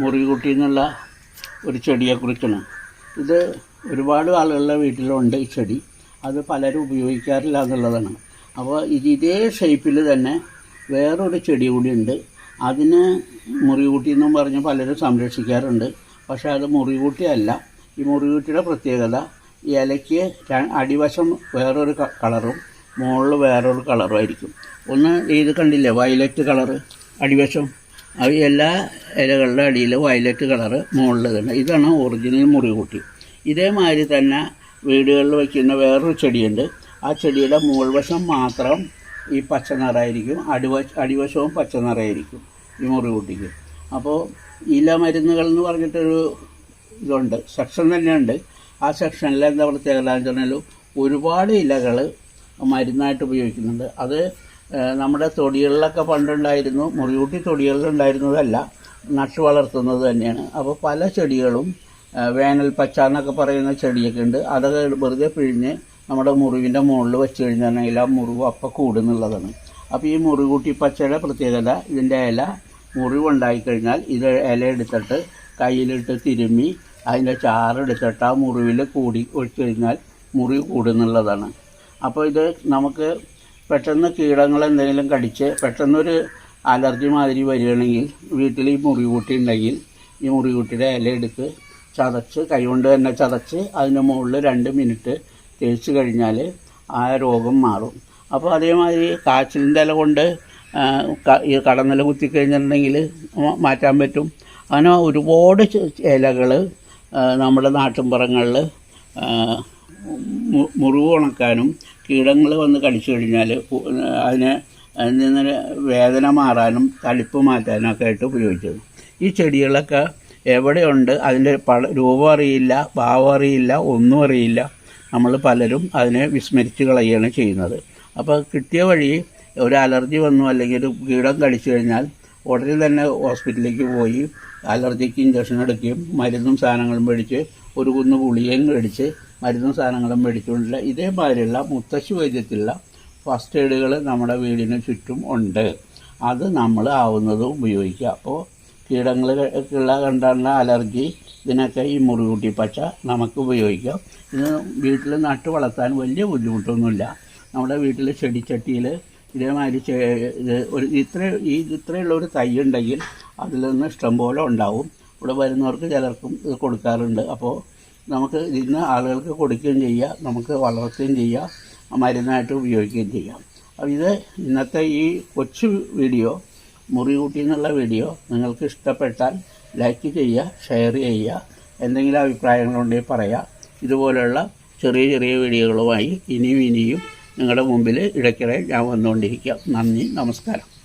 മുറികുട്ടി എന്നുള്ള ഒരു ചെടിയെക്കുറിച്ചാണ്. ഇത് ഒരുപാട് ആളുകളുടെ വീട്ടിലുണ്ട് ഈ ചെടി. അത് പലരും ഉപയോഗിക്കാറില്ല എന്നുള്ളതാണ്. അപ്പോൾ ഇത് ഇതേ ഷേപ്പിൽ തന്നെ വേറൊരു ചെടി ഉണ്ട് അതിന് മുറികൂട്ടി എന്നും പറഞ്ഞ് പലരും സംരക്ഷിക്കാറുണ്ട്. പക്ഷേ അത് മുറികൂട്ടിയല്ല ഈ മുറികൂട്ടിയുടെ പ്രത്യേകത ഇലയ്ക്ക് അടിവശം വേറൊരു കളറും മുകളിൽ വേറൊരു കളറും ആയിരിക്കും. ഒന്ന് ഇത് കണ്ടില്ലേ വയലറ്റ് കളറ് അടിവശം. അത് എല്ലാ ഇലകളുടെ അടിയിൽ വയലറ്റ് കളറ് മുകളിൽ തന്നെ ഇതാണ് ഒറിജിനൽ മുറികൂട്ടി. ഇതേമാതിരി തന്നെ വീടുകളിൽ വയ്ക്കുന്ന വേറൊരു ചെടിയുണ്ട്. ആ ചെടിയുടെ മുകൾവശം മാത്രം ഈ പച്ച നിറായിരിക്കും അടിവ അടിവശവും പച്ച നിറയായിരിക്കും ഈ മുറികൂട്ടിക്ക്. അപ്പോൾ ഇല മരുന്നുകൾ എന്ന് പറഞ്ഞിട്ടൊരു ഇതുണ്ട്. സെക്ഷൻ തന്നെയുണ്ട്. ആ സെക്ഷനിൽ എന്താ പ്രത്യേകത എന്ന് പറഞ്ഞാൽ ഒരുപാട് ഇലകൾ മരുന്നായിട്ട് ഉപയോഗിക്കുന്നുണ്ട്. അത് നമ്മുടെ തൊടികളിലൊക്കെ പണ്ടുണ്ടായിരുന്നു. മുറികൂട്ടി തൊടികളിലുണ്ടായിരുന്നതല്ല. നട്ടു വളർത്തുന്നത് തന്നെയാണ്. അപ്പോൾ പല ചെടികളും വേനൽ പച്ച എന്നൊക്കെ പറയുന്ന ചെടിയൊക്കെ ഉണ്ട്. അതൊക്കെ വെറുതെ പിഴിഞ്ഞ് നമ്മുടെ മുറിവിന്റെ മുകളിൽ വെച്ച് കഴിഞ്ഞിട്ടുണ്ടെങ്കിൽ ആ മുറിവ് അപ്പം കൂടുന്നുള്ളതാണ്. അപ്പോൾ ഈ മുറികൂട്ടി പച്ചയുടെ പ്രത്യേകത ഇതിന്റെ ഇല മുറിവുണ്ടായി കഴിഞ്ഞാൽ ഇത് ഇല എടുത്തിട്ട് കയ്യിലിട്ട് തിരുമ്മി അതിന്റെ ചാറെടുത്തിട്ട് ആ മുറിവിൽ കൂടി ഒഴിച്ചു കഴിഞ്ഞാൽ മുറിവ് കൂടുന്നുള്ളതാണ്. അപ്പോൾ ഇത് നമുക്ക് പെട്ടെന്ന് കീടങ്ങൾ എന്തെങ്കിലും കടിച്ച് പെട്ടെന്നൊരു അലർജി മാതിരി വരികയാണെങ്കിൽ വീട്ടിൽ ഈ മുറികൂട്ടി ഉണ്ടെങ്കിൽ ഈ മുറികൂട്ടിയുടെ ഇല എടുത്ത് ചതച്ച് കൈകൊണ്ട് തന്നെ ചതച്ച് അതിന്റെ മുകളിൽ രണ്ട് മിനിറ്റ് തേച്ച് കഴിഞ്ഞാൽ ആ രോഗം മാറും. അപ്പോൾ അതേമാതിരി കാച്ചിലിന്റെ ഇല കൊണ്ട് ഈ കടന്നില കുത്തിക്കഴിഞ്ഞിട്ടുണ്ടെങ്കിൽ മാറ്റാൻ പറ്റും. അങ്ങനെ ഒരുപാട് ഇലകൾ നമ്മുടെ നാട്ടിൻപുറങ്ങളിൽ മുറിവ് ഉണക്കാനും കീടങ്ങൾ വന്ന് കടിച്ചു കഴിഞ്ഞാൽ പു- അതിന് വേദന മാറാനും തളിപ്പ് മാറ്റാനും ഒക്കെ ആയിട്ട് ഉപയോഗിച്ചത്. ഈ ചെടികളൊക്കെ എവിടെയുണ്ട്? അതിന്റെ പട രൂപം അറിയില്ല ഭാവം അറിയില്ല ഒന്നും അറിയില്ല. നമ്മൾ പലരും അതിനെ വിസ്മരിച്ച് കളയുകയാണ് ചെയ്യുന്നത്. അപ്പോൾ കിട്ടിയ വഴി ഒരു അലർജി വന്നു അല്ലെങ്കിൽ ഒരു കീടം കടിച്ചു കഴിഞ്ഞാൽ ഉടനെ തന്നെ ഹോസ്പിറ്റലിലേക്ക് പോയി അലർജിക്ക് ഇഞ്ചക്ഷൻ എടുക്കുകയും മരുന്നും സാധനങ്ങളും മേടിച്ച് ഒരു കുന്ന് ഗുളികയും മേടിച്ച് മരുന്നും സാധനങ്ങളും മേടിച്ചുകൊണ്ടുള്ള ഇതേമാതിരിയുള്ള മുത്തശ്ശി വൈദ്യത്തിലുള്ള ഫസ്റ്റ് എയ്ഡുകൾ നമ്മുടെ വീടിന് ചുറ്റും ഉണ്ട്. അത് നമ്മൾ ആവുന്നത് ഉപയോഗിക്കുക. അപ്പോൾ കീടങ്ങളുള്ള കണ്ടുള്ള അലർജി ഇതിനൊക്കെ ഈ മുറികൂട്ടി പച്ച നമുക്ക് ഉപയോഗിക്കാം. ഇത് വീട്ടിൽ നട്ട് വളർത്താൻ വലിയ ബുദ്ധിമുട്ടൊന്നുമില്ല. നമ്മുടെ വീട്ടിൽ ചെടിച്ചട്ടിയിൽ ഇതേമാതിരി ഇത് ഒരു ഇത്ര ഈ ഇത്രയുള്ള ഒരു തൈ ഉണ്ടെങ്കിൽ അതിൽ നിന്ന് ഇഷ്ടംപോലെ ഉണ്ടാവും. ഇവിടെ വരുന്നവർക്ക് ചിലർക്കും ഇത് കൊടുക്കാറുണ്ട്. അപ്പോൾ നമുക്ക് ഇതിന് ആളുകൾക്ക് കൊടുക്കുകയും ചെയ്യാം. നമുക്ക് വളർത്തുകയും ചെയ്യാം. മരുന്നായിട്ട് ഉപയോഗിക്കുകയും ചെയ്യാം. അപ്പോൾ ഇത് ഇന്നത്തെ ഈ കൊച്ചു വീഡിയോ മുറികൂട്ടി എന്നുള്ള വീഡിയോ നിങ്ങൾക്ക് ഇഷ്ടപ്പെട്ടാൽ ലൈക്ക് ചെയ്യുക ഷെയർ ചെയ്യുക എന്തെങ്കിലും അഭിപ്രായങ്ങളുണ്ടെങ്കിൽ പറയാം. ഇതുപോലെയുള്ള ചെറിയ ചെറിയ വീഡിയോകളുമായി ഇനിയും ഇനിയും നിങ്ങളുടെ മുമ്പിൽ ഇടയ്ക്കിടെ ഞാൻ വന്നുകൊണ്ടിരിക്കാം. നന്ദി നമസ്കാരം.